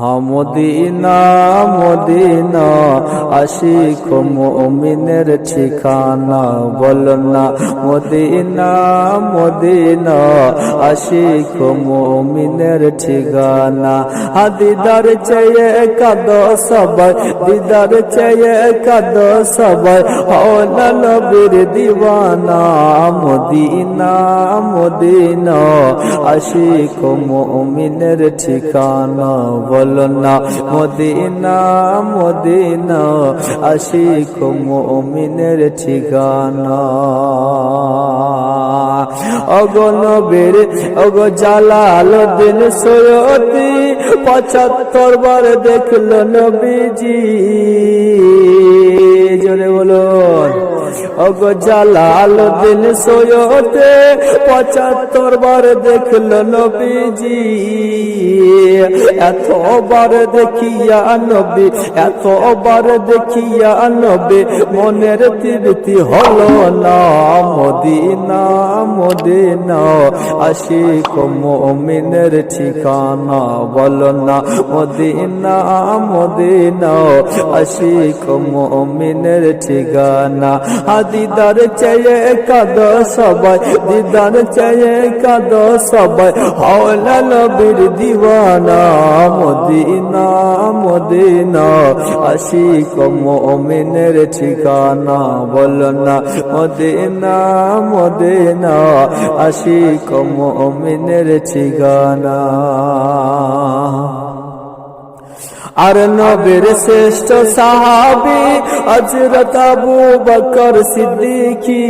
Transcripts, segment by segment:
Medina Medina, Ashiq মুমিনের ঠিকানা বল না। মদিনা মদিনা, আশিক মুমিনের ঠিকানা। দিদার চেয়ে কাদ সবাই, দিদার চেয়ে কাদ সবাই। হওলা নবীর দিওয়ানা, মদিনা মদিনা, আশিক মুমিনের ঠিকানা বল না মদিনা মদিনা, আশিক মুমিনের ঠিকানা। অগনবীর অগ জালাল দিন সৈয়দি, পঁচাত্তর বার দেখল নবীজি। অগ জালাল দিন সৈয়দে পঁচাত্তর বার দেখল নবীজি। এতবার দেখিয়া নবী, এতবার দেখিয়া নবী, মনের তৃপ্তি হলো না মদিনা মদিনা। আশিক মুমিনের ঠিকানা বল না মদিনা মদিনা। আশিক মুমিনের ঠিকানা। দিদার চেয়ে কাদ সবাই, দিদার চেয়ে কাদ সবাই। হাওলা নবীর দিওয়ানা, মদিনা মদিনা। আশিক মুমিনের ঠিকানা বল না, মদিনা মদিনা। আশিক মুমিনের ঠিকানা। আর নবীর শ্রেষ্ঠ সাহাবি হজরত আবু বকর সিদ্দিকি।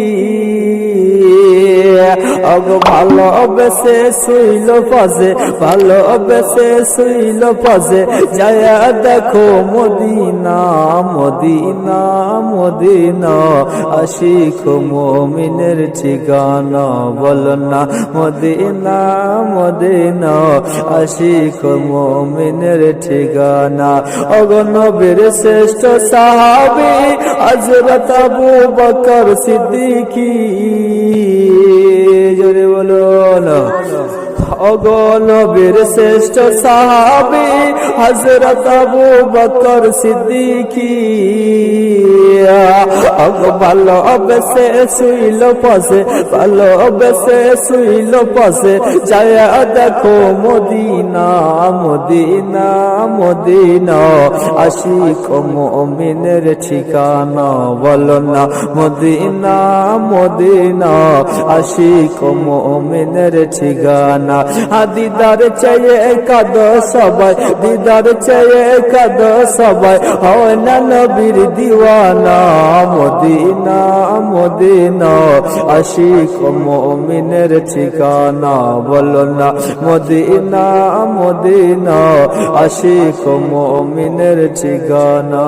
অগ ভালোবেসে শুইল পাশে ভালোবেসে শুইল পাশে যায় দেখো মদিনা মদিনা মদিনা। আশিক মমিনের ঠিকানা বল না, মদিনা মদিনা। আশিক মমিনের ঠিকানা অগনবীর শ্রেষ্ঠ সাহাবি হজরত আবু বকর সিদ্দিকী। অগনবীর শ্রেষ্ঠ সাহাবি হজরত আবু বকর সিদ্দিকি। ভালো অবসে শুইল পাশে ভালো অবসে শুইল পাশে যায় দেখো মদিনা মদিনা মদিনা। আশিক মমিনের ঠিকানা বল না, মদিনা মদিনা। আশিক মমিনের ঠিকানা দিদার চেয়ে কাদ সবাই, দিদার চেয়ে কাদ সবাই। হয় না নবীর দিওয়ানা, মদিনা মদিনা। আশিক মমিনের ঠিকানা বল না, মদিনা মদিনা। আশিক মমিনের ঠিকানা।